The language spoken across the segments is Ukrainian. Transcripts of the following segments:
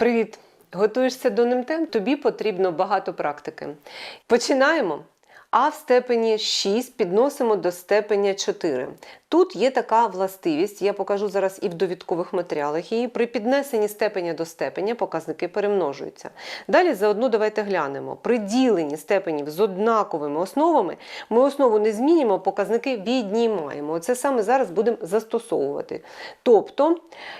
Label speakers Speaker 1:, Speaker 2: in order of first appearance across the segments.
Speaker 1: Привіт! Готуєшся до НМТ? Тобі потрібно багато практики. Починаємо. А в степені 6 підносимо до степеня 4. Тут є така властивість, я покажу зараз і в довідкових матеріалах її. При піднесенні степеня до степеня показники перемножуються. Далі заодно давайте глянемо. При діленні степенів з однаковими основами ми основу не змінюємо, показники віднімаємо. Оце саме зараз будемо застосовувати. Тобто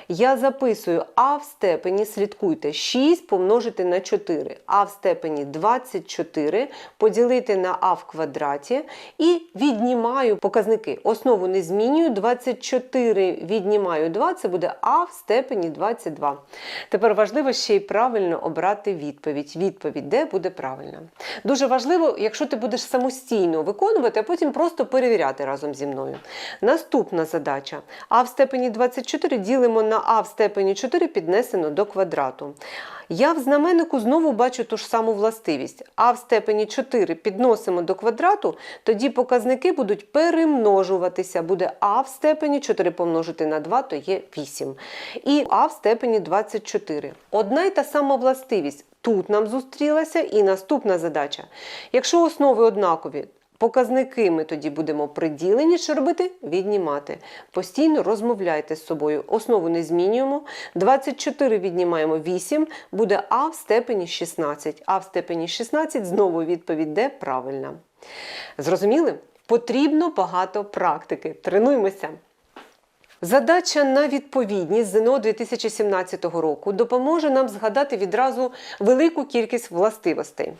Speaker 1: я записую А в степені, слідкуйте, 6 помножити на 4, А в степені 24 поділити на А в квадраті і віднімаю показники. Основу не змінюю, 24 віднімаю 2, це буде А в степені 22. Тепер важливо ще й правильно обрати відповідь. Відповідь, де буде правильна. Дуже важливо, якщо ти будеш самостійно виконувати, а потім просто перевіряти разом зі мною. Наступна задача. А в степені 24 ділимо на А в степені 4 піднесено до квадрату. Я в знаменнику знову бачу ту ж саму властивість. А в степені 4 підносимо до квадрату, тоді показники будуть перемножуватися. Буде А в степені 4 помножити на 2, то є 8. І А в степені 24. Одна й та сама властивість. Тут нам зустрілася і наступна задача. Якщо основи однакові, Показники ми тоді будемо приділені, що робити? Віднімати. Постійно розмовляйте з собою. Основу не змінюємо. 24 віднімаємо 8, буде А в степені 16. А в степені 16 знову відповідь де правильна. Зрозуміли? Потрібно багато практики. Тренуємося. Задача на відповідність ЗНО 2017 року допоможе нам згадати відразу велику кількість властивостей.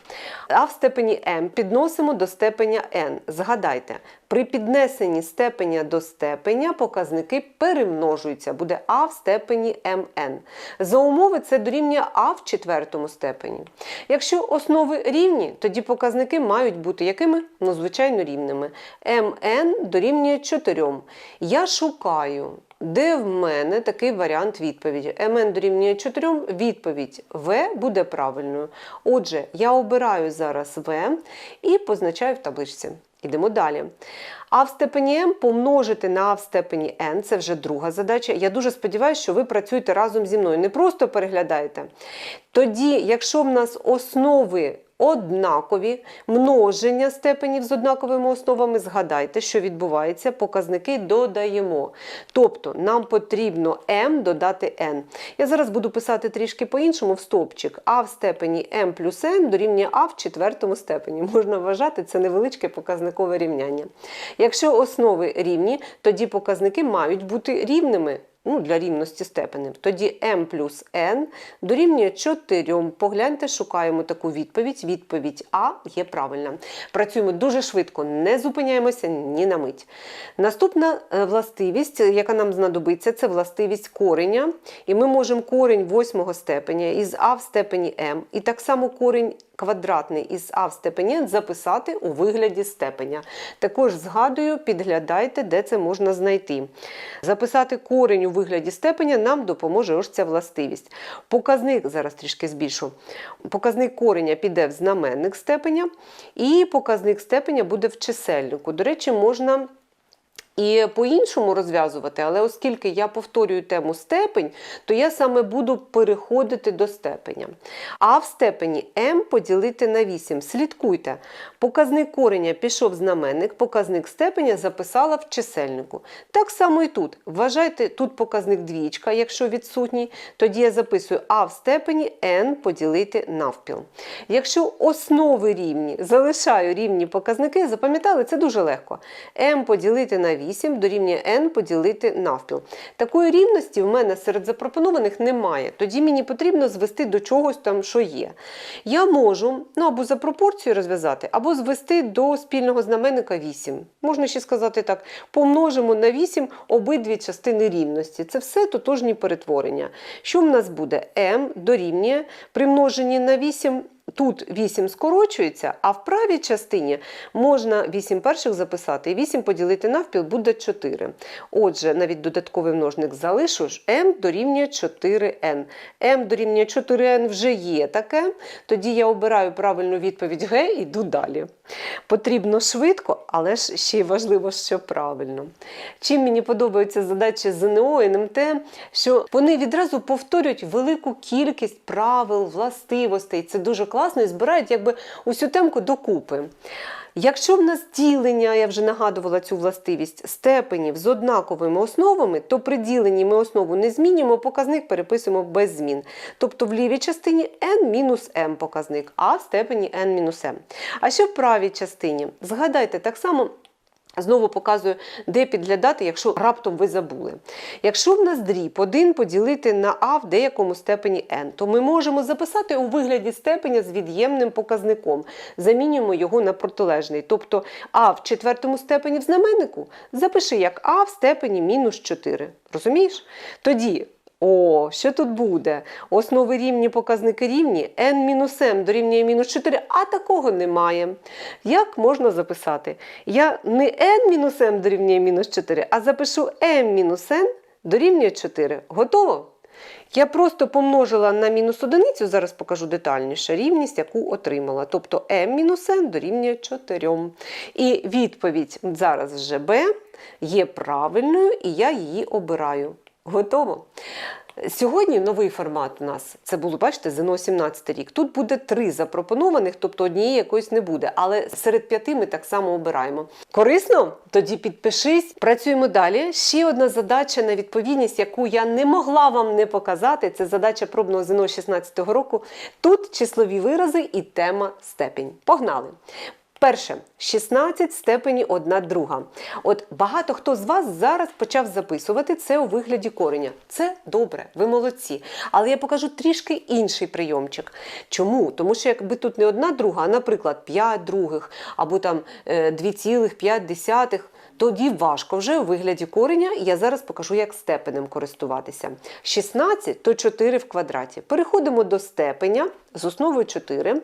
Speaker 1: А в степені М підносимо до степеня N. Згадайте, при піднесенні степеня до степеня показники перемножуються. Буде А в степені МН. За умови це дорівнює А в четвертому степені. Якщо основи рівні, тоді показники мають бути якими? Ну, звичайно, рівними. МН дорівнює 4. Я шукаю. Де в мене такий варіант відповіді? МН дорівнює 4, відповідь В буде правильною. Отже, я обираю зараз В і позначаю в табличці. Ідемо далі. А в степені М помножити на А в степені N, це вже друга задача. Я дуже сподіваюся, що ви працюєте разом зі мною. Не просто переглядаєте. Тоді, якщо в нас основи однакові, множення степенів з однаковими основами, згадайте, що відбувається, показники додаємо. Тобто нам потрібно m додати n. Я зараз буду писати трішки по-іншому в стопчик. А в степені m плюс n дорівнює А в четвертому степені. Можна вважати це невеличке показникове рівняння. Якщо основи рівні, тоді показники мають бути рівними ну, для рівності степенів. Тоді m плюс n дорівнює 4. Погляньте, шукаємо таку відповідь. Відповідь А є правильна. Працюємо дуже швидко, не зупиняємося ні на мить. Наступна е, властивість, яка нам знадобиться, це властивість кореня. І ми можемо корень восьмого степеня із А в степені m, і так само корень квадратний із А в степені записати у вигляді степеня. Також згадую, підглядайте, де це можна знайти. Записати корень у вигляді степеня нам допоможе ось ця властивість. Показник, зараз трішки збільшу, показник кореня піде в знаменник степеня, і показник степеня буде в чисельнику. До речі, можна. І по-іншому розв'язувати, але оскільки я повторюю тему степень, то я саме буду переходити до степеня. А в степені m поділити на 8. Слідкуйте. Показник кореня пішов знаменник, показник степеня записала в чисельнику. Так само і тут. Вважайте, тут показник двічка, якщо відсутній, тоді я записую А в степені n поділити навпіл. Якщо основи рівні, залишаю рівні показники, запам'ятали, це дуже легко. m поділити на 8. 8 дорівнює n поділити навпіл. Такої рівності в мене серед запропонованих немає. Тоді мені потрібно звести до чогось там, що є. Я можу ну, або за пропорцію розв'язати, або звести до спільного знаменника 8. Можна ще сказати так: помножимо на 8 обидві частини рівності. Це все тотожні перетворення. Що в нас буде? m дорівнює при множенні на 8 Тут 8 скорочується, а в правій частині можна 8 перших записати і 8 поділити навпіл буде 4. Отже, навіть додатковий множник залишу, m дорівнює 4n. m дорівнює 4n вже є таке. Тоді я обираю правильну відповідь Г і йду далі. Потрібно швидко, але ж ще й важливо, що правильно. Чим мені подобаються задачі ЗНО і НМТ, що вони відразу повторюють велику кількість правил, властивостей. Це дуже класно і збирають якби усю темку докупи. Якщо в нас ділення, я вже нагадувала цю властивість, степенів з однаковими основами, то при діленні ми основу не змінюємо, показник переписуємо без змін. Тобто в лівій частині n-m показник, а в степені n-m. А що в правій частині? Згадайте так само. Знову показую, де підглядати, якщо раптом ви забули. Якщо в нас дріб 1 поділити на а в деякому степені n, то ми можемо записати у вигляді степеня з від'ємним показником. Замінюємо його на протилежний. Тобто а в четвертому степені в знаменнику запиши як а в степені мінус 4. Розумієш? Тоді. О, що тут буде? Основи рівні, показники рівні, n-m дорівнює мінус 4, а такого немає. Як можна записати? Я не n-m дорівнює мінус 4, а запишу m-n дорівнює 4. Готово? Я просто помножила на мінус одиницю, зараз покажу детальніше, рівність, яку отримала. Тобто m-n дорівнює 4. І відповідь зараз вже b є правильною, і я її обираю. Готово? Сьогодні новий формат у нас. Це було, бачите, ЗНО 17 рік. Тут буде три запропонованих, тобто однієї якоїсь не буде. Але серед п'яти ми так само обираємо. Корисно? Тоді підпишись. Працюємо далі. Ще одна задача на відповідність, яку я не могла вам не показати. Це задача пробного ЗНО 16 року. Тут числові вирази і тема степінь. Погнали! Перше, 16 степені 1 друга. От багато хто з вас зараз почав записувати це у вигляді кореня. Це добре, ви молодці. Але я покажу трішки інший прийомчик. Чому? Тому що якби тут не одна друга, а, наприклад, 5 других або там е, 2,5, тоді важко вже у вигляді кореня, я зараз покажу, як степенем користуватися. 16 то 4 в квадраті. Переходимо до степеня з основою 4.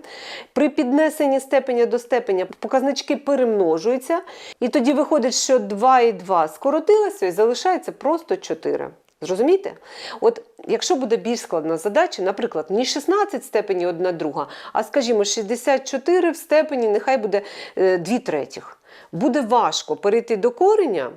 Speaker 1: При піднесенні степеня до степеня показнички перемножуються, і тоді виходить, що 2 і 2 скоротилося і залишається просто 4. Зрозумієте? От якщо буде більш складна задача, наприклад, не 16 в степені 1 друга, а скажімо, 64 в степені, нехай буде 2 третіх. Буде важко перейти до кореня.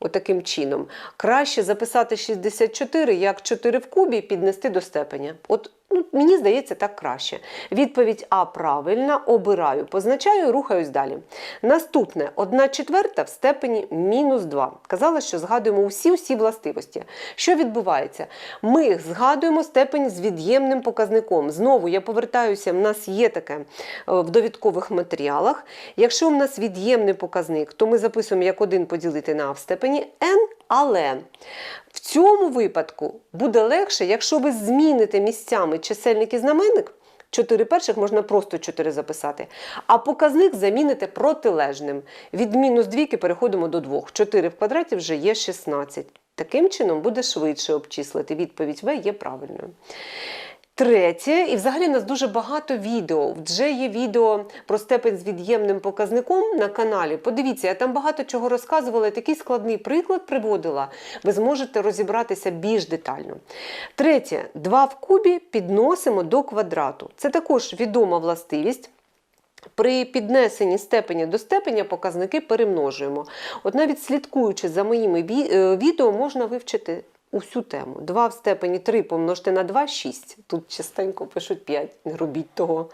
Speaker 1: Отаким чином, краще записати 64 як 4 в кубі і піднести до степеня. От ну, мені здається, так краще. Відповідь А правильна, обираю, позначаю, рухаюсь далі. Наступне 1 четверта в степені мінус 2. Казала, що згадуємо усі-усі властивості. Що відбувається? Ми згадуємо степень з від'ємним показником. Знову я повертаюся, в нас є таке е, в довідкових матеріалах. Якщо в нас від'ємний показник, то ми записуємо як 1 поділити на А в степені n, але в цьому випадку буде легше, якщо ви зміните місцями чисельник і знаменник. 4 перших можна просто 4 записати. А показник заміните протилежним. Від мінус двійки переходимо до 2. 4 в квадраті вже є 16. Таким чином буде швидше обчислити. Відповідь В є правильною. Третє, і взагалі в нас дуже багато відео. Вже є відео про степень з від'ємним показником на каналі. Подивіться, я там багато чого розказувала, такий складний приклад приводила. Ви зможете розібратися більш детально. Третє, 2 в кубі підносимо до квадрату. Це також відома властивість. При піднесенні степеня до степеня показники перемножуємо. От навіть слідкуючи за моїми е, відео, можна вивчити усю тему. 2 в степені 3 помножити на 2 6. Тут частенько пишуть 5, не робіть того.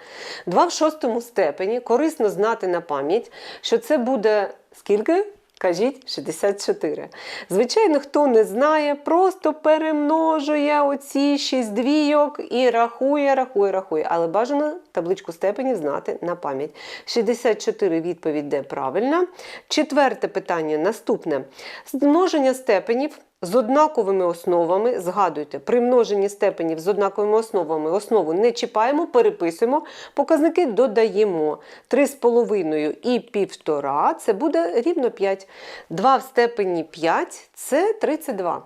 Speaker 1: 2 в шостому степені корисно знати на пам'ять, що це буде скільки? Кажіть 64. Звичайно, хто не знає, просто перемножує оці 6 двійок і рахує, рахує, рахує. Але бажано табличку степенів знати на пам'ять. 64 відповідь де правильна. Четверте питання наступне. Множення степенів з однаковими основами. Згадуйте, при множенні степенів з однаковими основами основу не чіпаємо, переписуємо, показники додаємо. 3,5 і 1,5 це буде рівно 5. 2 в степені 5 це 32.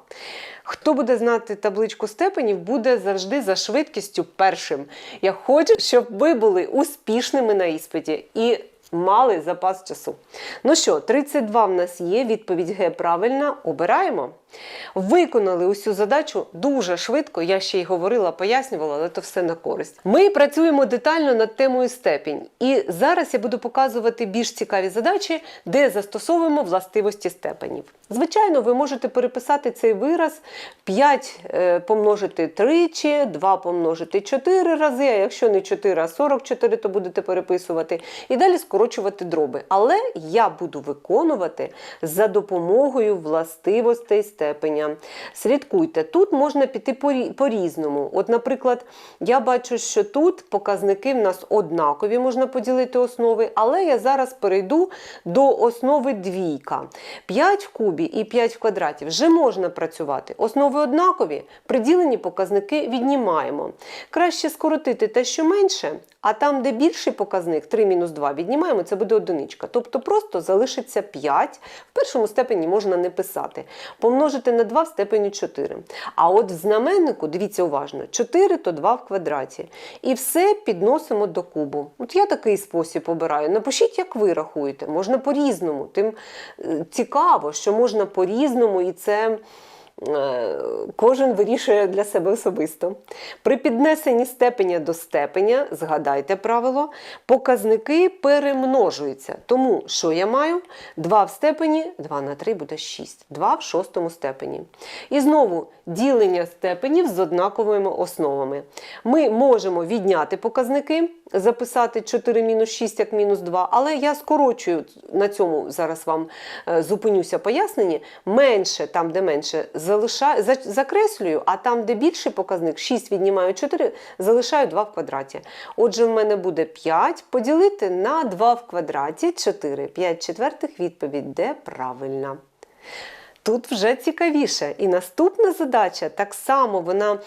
Speaker 1: Хто буде знати табличку степенів, буде завжди за швидкістю першим. Я хочу, щоб ви були успішними на іспиті і мали запас часу. Ну що, 32 в нас є, відповідь Г правильна. Обираємо. Виконали усю задачу дуже швидко. Я ще й говорила, пояснювала, але то все на користь. Ми працюємо детально над темою степінь. І зараз я буду показувати більш цікаві задачі, де застосовуємо властивості степенів. Звичайно, ви можете переписати цей вираз 5 е, помножити тричі, 2 помножити 4 рази, а якщо не 4, а 44, то будете переписувати. І далі скорочувати дроби. Але я буду виконувати за допомогою властивостей степеня. Слідкуйте, тут можна піти по-різному. От, наприклад, я бачу, що тут показники в нас однакові, можна поділити основи, але я зараз перейду до основи двійка. 5 в кубі і 5 в квадраті вже можна працювати. Основи однакові, приділені показники віднімаємо. Краще скоротити те, що менше, а там, де більший показник, 3 мінус 2, віднімаємо, це буде одиничка. Тобто просто залишиться 5. В першому степені можна не писати. Помножити на 2 в степені 4. А от в знаменнику, дивіться уважно, 4 то 2 в квадраті. І все підносимо до кубу. От я такий спосіб обираю. Напишіть, як ви рахуєте. Можна по-різному. Тим е, цікаво, що можна по-різному, і це. Е, Кожен вирішує для себе особисто. При піднесенні степеня до степеня, згадайте правило, показники перемножуються. Тому що я маю? 2 в степені, 2 на 3 буде 6. 2 в шостому степені. І знову ділення степенів з однаковими основами. Ми можемо відняти показники, записати 4 мінус 6 як мінус 2, але я скорочую на цьому зараз вам е, зупинюся поясненні. Менше, там, де менше, залишаю, закреслюю, а там, де більший показник, 6 віднімаю 4, залишаю 2 в квадраті. Отже, в мене буде 5 поділити на 2 в квадраті 4. 5 четвертих відповідь, де правильна. Тут вже цікавіше. І наступна задача так само вона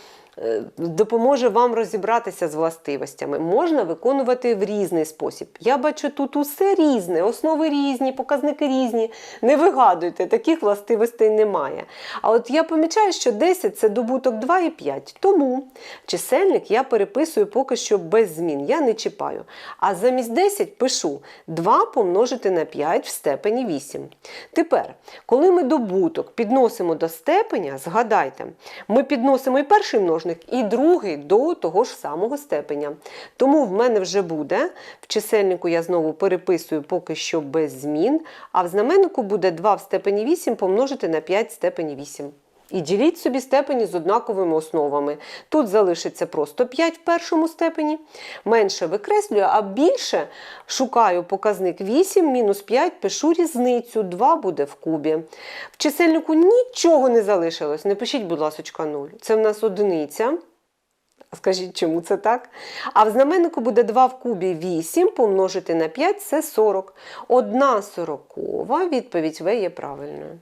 Speaker 1: допоможе вам розібратися з властивостями. Можна виконувати в різний спосіб. Я бачу, тут усе різне, основи різні, показники різні. Не вигадуйте, таких властивостей немає. А от я помічаю, що 10 це добуток 2 і 5. Тому чисельник я переписую поки що без змін. Я не чіпаю. А замість 10 пишу 2 помножити на 5 в степені 8. Тепер, коли ми добуток підносимо до степеня, згадайте, ми підносимо і перший множник, і другий до того ж самого степеня. Тому в мене вже буде, в чисельнику я знову переписую поки що без змін, а в знаменнику буде 2 в степені 8 помножити на 5 в степені 8. І діліть собі степені з однаковими основами. Тут залишиться просто 5 в першому степені. Менше викреслюю, а більше шукаю показник 8 мінус 5, пишу різницю. 2 буде в кубі. В чисельнику нічого не залишилось. Не пишіть, будь ласка, 0. Це в нас одиниця. Скажіть, чому це так? А в знаменнику буде 2 в кубі 8 помножити на 5 це 40. Одна сорокова відповідь В є правильною.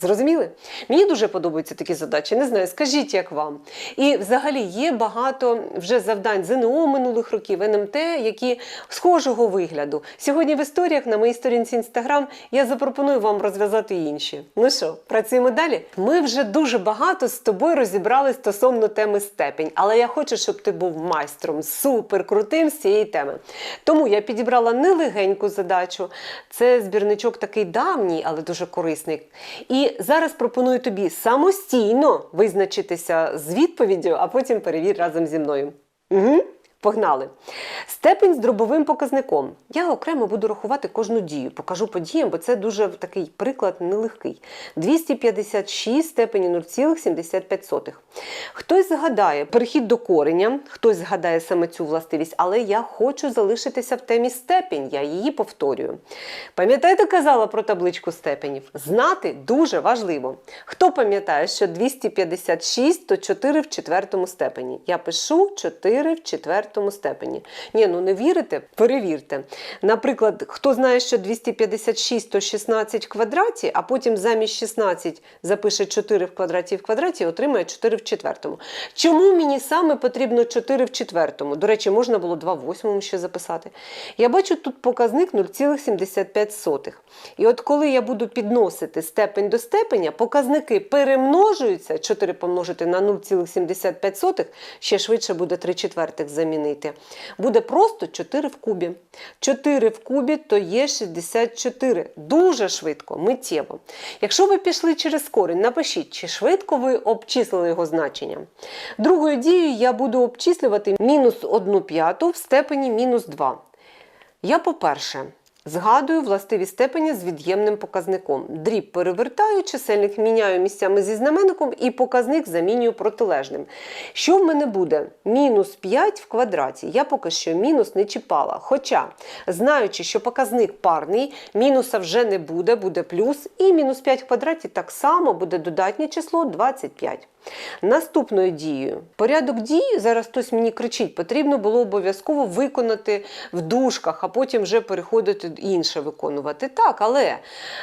Speaker 1: Зрозуміли? Мені дуже подобаються такі задачі. Не знаю, скажіть, як вам. І взагалі є багато вже завдань ЗНО минулих років, НМТ, які схожого вигляду. Сьогодні в історіях на моїй сторінці Інстаграм я запропоную вам розв'язати інші. Ну що, працюємо далі? Ми вже дуже багато з тобою розібрали стосовно теми степень, але я хочу, щоб ти був майстром, супер крутим з цієї теми. Тому я підібрала нелегеньку задачу. Це збірничок такий давній, але дуже корисний. І зараз пропоную тобі самостійно визначитися з відповіддю, а потім перевір разом зі мною. Угу. Погнали. Степень з дробовим показником. Я окремо буду рахувати кожну дію, покажу по діям, бо це дуже такий приклад нелегкий. 256 степені 0,75. Хтось згадає перехід до кореня, хтось згадає саме цю властивість, але я хочу залишитися в темі степень, я її повторюю. Пам'ятаєте, казала про табличку степенів? Знати дуже важливо. Хто пам'ятає, що 256 то 4 в четвертому степені? Я пишу 4 в четвертому степені. Ні, ну не вірите? Перевірте. Наприклад, хто знає, що 256 то 16 в квадраті, а потім замість 16 запише 4 в квадраті в квадраті, отримає 4 в четвертому. Чому мені саме потрібно 4 в четвертому? До речі, можна було 2 в восьмому ще записати. Я бачу тут показник 0,75. І от коли я буду підносити степень до степеня, показники перемножуються, 4 помножити на 0,75, ще швидше буде 3 четвертих замінити. Буде просто 4 в кубі. 4 в кубі то є 64. Дуже швидко, миттєво. Якщо ви пішли через корінь, напишіть, чи швидко ви обчислили його значення. Другою дією я буду обчислювати мінус 1 п'яту в степені мінус 2. Я, по-перше, згадую властиві степені з від'ємним показником. Дріб перевертаю, чисельник міняю місцями зі знаменником і показник замінюю протилежним. Що в мене буде? Мінус 5 в квадраті. Я поки що мінус не чіпала. Хоча, знаючи, що показник парний, мінуса вже не буде, буде плюс, і мінус 5 в квадраті так само буде додатнє число 25. Наступною дією. Порядок дій, зараз хтось мені кричить, потрібно було обов'язково виконати в дужках, а потім вже переходити інше виконувати. Так, але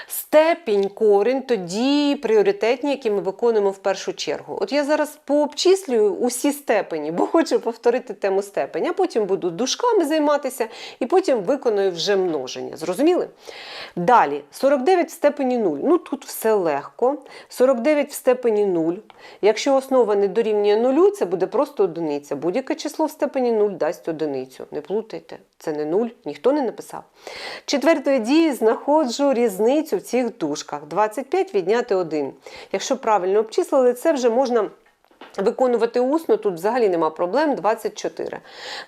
Speaker 1: степінь, корінь то дії пріоритетні, які ми виконуємо в першу чергу. От я зараз пообчислюю усі степені, бо хочу повторити тему степень, а потім буду дужками займатися і потім виконую вже множення. Зрозуміли? Далі, 49 в степені 0. Ну тут все легко. 49 в степені 0. Якщо основа не дорівнює нулю, це буде просто одиниця. Будь-яке число в степені 0 дасть одиницю. Не плутайте, це не 0, ніхто не написав. Четвертої дії знаходжу різницю в цих дужках. 25 відняти 1. Якщо правильно обчислили, це вже можна. Виконувати усно тут взагалі нема проблем 24.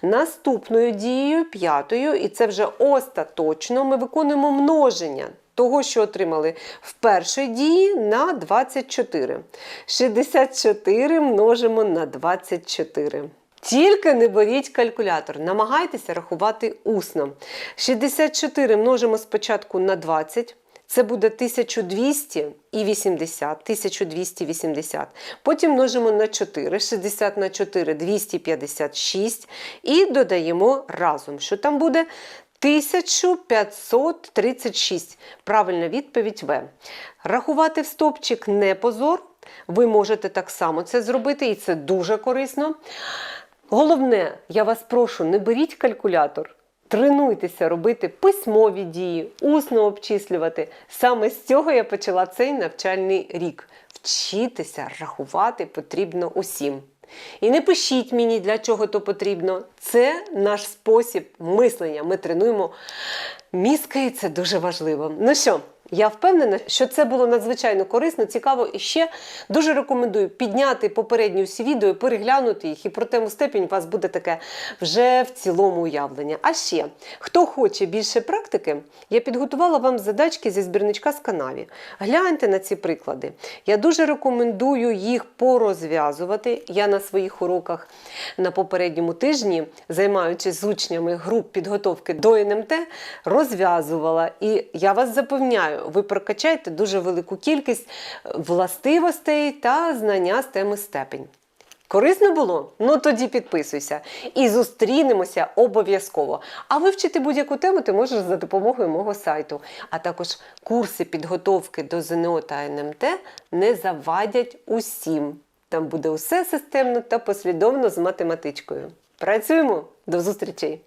Speaker 1: Наступною дією, п'ятою, і це вже остаточно, ми виконуємо множення того, що отримали в першій дії на 24. 64 множимо на 24. Тільки не беріть калькулятор, намагайтеся рахувати усно. 64 множимо спочатку на 20. Це буде 1280, 1280. Потім множимо на 4, 60 на 4 256 і додаємо разом, що там буде 1536. Правильна відповідь В. Рахувати в стопчик не позор. Ви можете так само це зробити, і це дуже корисно. Головне, я вас прошу, не беріть калькулятор. Тренуйтеся робити письмові дії, усно обчислювати. Саме з цього я почала цей навчальний рік. Вчитися рахувати потрібно усім. І не пишіть мені, для чого то потрібно. Це наш спосіб мислення. Ми тренуємо мізки, і це дуже важливо. Ну що, я впевнена, що це було надзвичайно корисно, цікаво і ще дуже рекомендую підняти попередні всі відео, переглянути їх, і про тему степінь у вас буде таке вже в цілому уявлення. А ще, хто хоче більше практики, я підготувала вам задачки зі збірничка з канаві. Гляньте на ці приклади. Я дуже рекомендую їх порозв'язувати. Я на своїх уроках на попередньому тижні, займаючись з учнями груп підготовки до НМТ, розв'язувала. І я вас запевняю, ви прокачаєте дуже велику кількість властивостей та знання з теми степень. Корисно було? Ну тоді підписуйся. І зустрінемося обов'язково. А вивчити будь-яку тему ти можеш за допомогою мого сайту. А також курси підготовки до ЗНО та НМТ не завадять усім. Там буде усе системно та послідовно з математичкою. Працюємо! До зустрічей!